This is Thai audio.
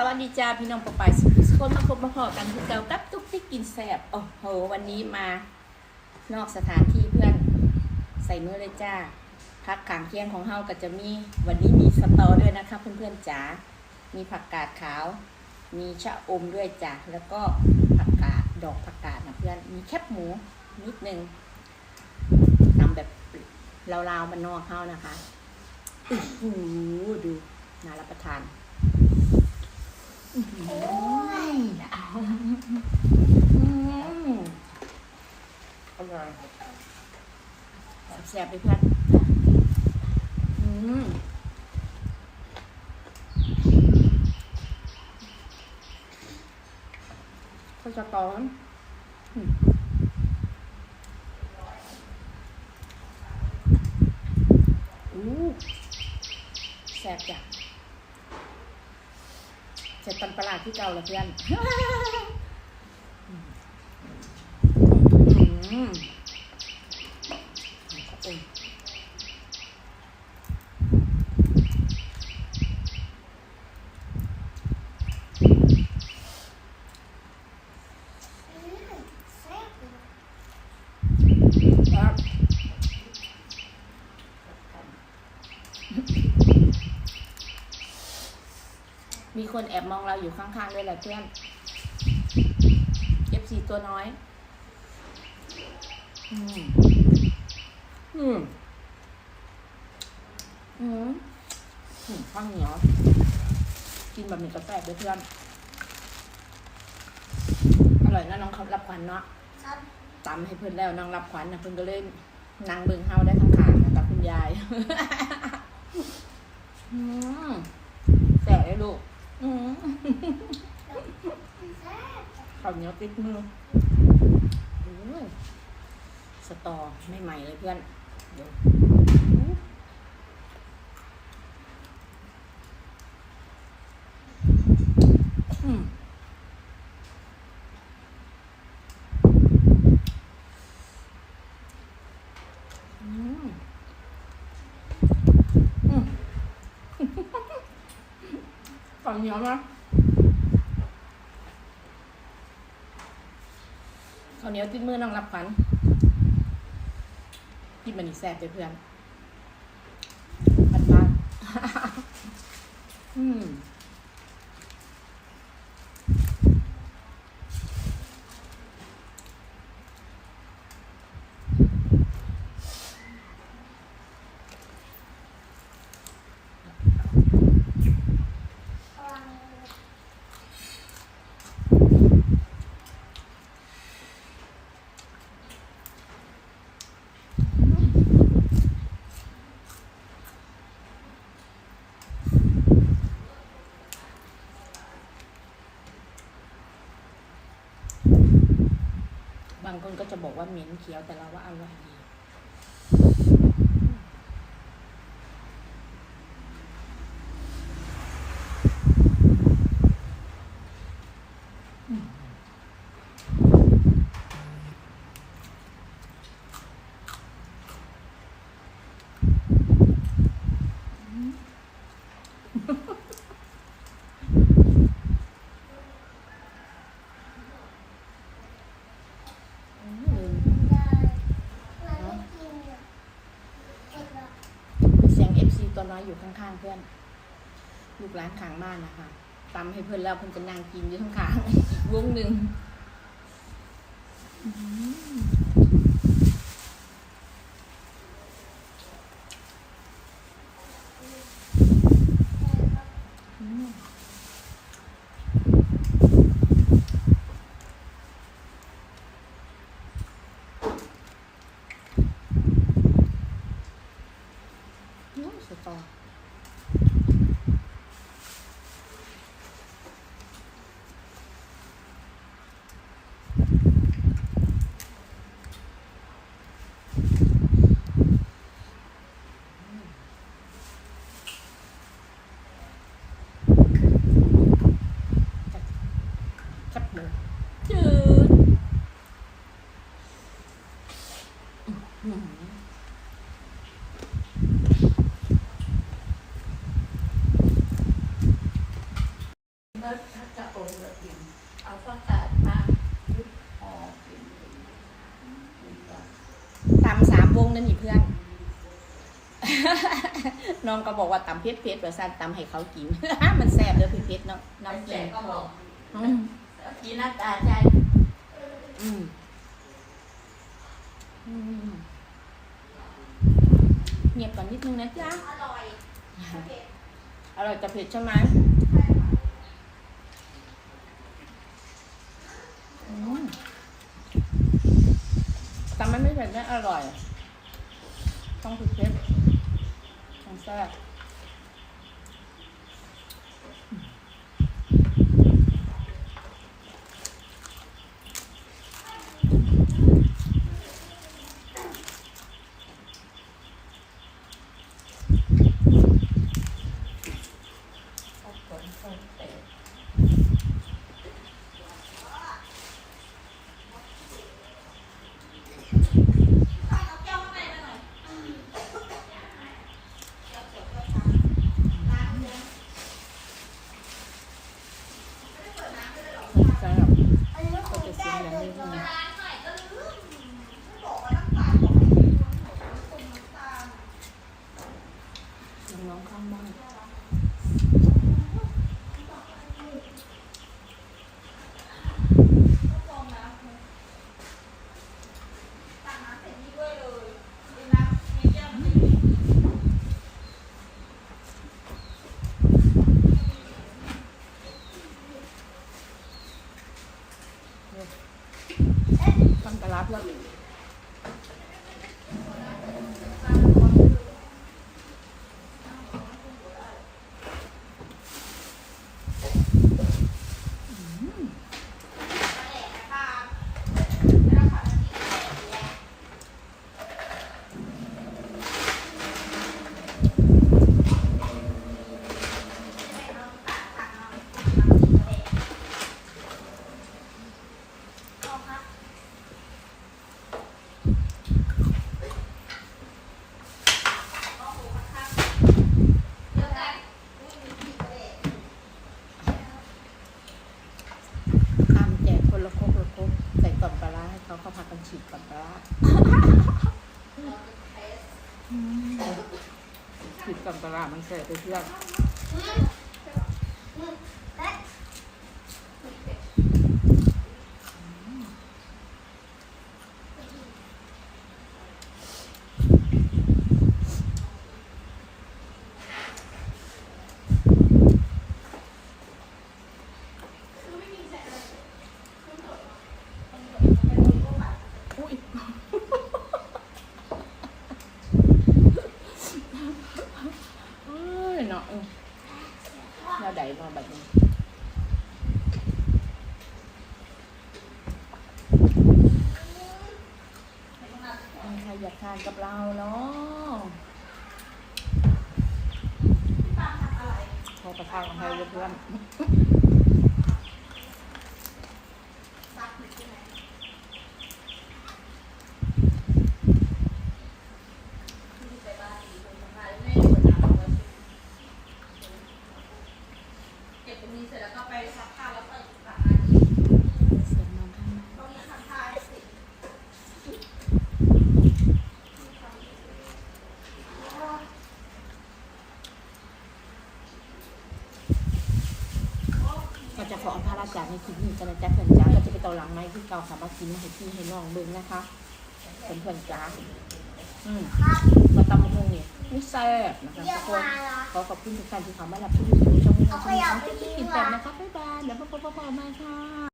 สวัสดีจ้าพี่น้องปะปายสุขสุขคนมาพบมาพอกันคือเก่ากับตุ๊กติ๊กกินแสบโอ้โห วันนี้มานอกสถานที่เพื่อนใส่มือเลยจ้าพักขางเที่ยงของเฮาก็จะมีวันนี้มีสตอด้วยนะคะเพื่อนๆจ๋ามีผักกาดขาว มีชะอมด้วยจ้ะแล้วก็ผักกาดดอกผักกาดนะเพื่อนมีแคบหมูนิดนึงทำแบบลาวๆมันนอกเฮานะคะอ้โหดูน่ารับประทาน โอ้ยอืมอร่อยแซ่บๆเลยเพื่อนอืมเข้าวสตอมอืมอู้แซ่บจ้ะ สร็จตันปลาที่เก่าแล้วเพื่อน อืมขอบคุณ แซ่บ ครับ มีคนแอบมองเราอยู่ข้างๆด้วยแหละเพื่อน F4 ตัวน้อย อืม อืม อืมอืมข้าวเหนียว กินแบบนี้กาแฟด้วยเพื่อน อร่อยนะน้องเขารับขวัญเนาะตำให้เพื่อนแล้วน้องรับขวัญนะเพื่อนก็เลยนั่งเบิงเฮาได้ข้างๆนะกับคุณยาย อืมแสบเลยลูก ข้าวเหนียวติดมือสตอไม่ใหม่เลยเพื่อนเดี๋ยวอืมอืมอืม ข้าว เหนียวนะข้าวเหนียวติดมือน้องรับขวัญกินมันอีแซ่บเลยเพื่อนปันบ้านอืม คนก็จะบอกว่าเหม็นเขียวแต่เราว่าอร่อยดีอืม ได้เราไม่กินเนี่ยเผ็ดหรอก เสียงเอฟซีตัว น้อยอยู่ข้างๆเพื่อนลูกร้านข้างบ้านนะคะตำให้เพื่อนแล้วเพื่อนจะนั่งกินอยู่ข้างๆอีกวงหนึ่ง นู้ สตอแล้วถ้าจะโอนแบบกินเอาข้าวสารมายุบหอกินกินก่อนตำสามวงนั่นนี่เพื่อน น้องก็บอกว่าตำเพชรเพชรว่าสั้นตำให้เขากิน มันแซ่บเลยเพชรๆเนาะน้ำแจแกงกก็บอกอืมกินหน้าตาใจอืมอืมเงียบก่อนนิดนึงนะจ๊ะอร่อยอร่อยแต่เผ็ดใช่ไหมอืมแต่มั นไม่เผ็ดไม่อร่อย ต้องเผ็ดเผ็ดต้องแซ่บแซ่บ อันนี้คงได้เลย ก็จะเสียงดังนิดนึง ร้านใหม่ก็ลืมไม่บอกว่าน้ำตาลบอกให้ดูน้ำตาล น้องๆข้างบ้าน ตักน้ำเสร็จนี่ด้วยเลยดีนะมีแก้วมันจะอยู่ ทำตลาดแล้วทำแจกคนละครกละครกใส่กล่องปลาร้าให้ เขาเขาพากันฉีกกล่องปลาร้าฉีกกล่องปลาร้ามันเสร็จไปเพื่อน อุ้ยเอ้ยเนาะเออเราได้มาแบบนี้มีใครอยา กับเราเนาะพอประทาของไทยเพื่อนเก็บตรงนี้เสร็จแล้วก็ไปซักผ้าแล้วเปิดฝาสียงน้องข้างในก็ จะขออภาราจากในคลิปนี้กันนะจ๊ะเพื่อนจ้าก็จะไปเตาหลังไม้ที่เก่าค่ะมากินให้พี่ให้น้องเบิ่งนะคะเพื่อนเพื่อนจ้าอืมครับมาตำมะฮงเนี่ยนี่แซ่บนะคะทุกคนขอขอบคุณทุกท่านที่เข้ามารับชมวิดีโอช่องนี้เอาช่องนี้ยะของไปที่ทิ้งกินก่อนแต่นะคะบ๊ายบายเดี๋ยวพบกันใหม่ค่ะ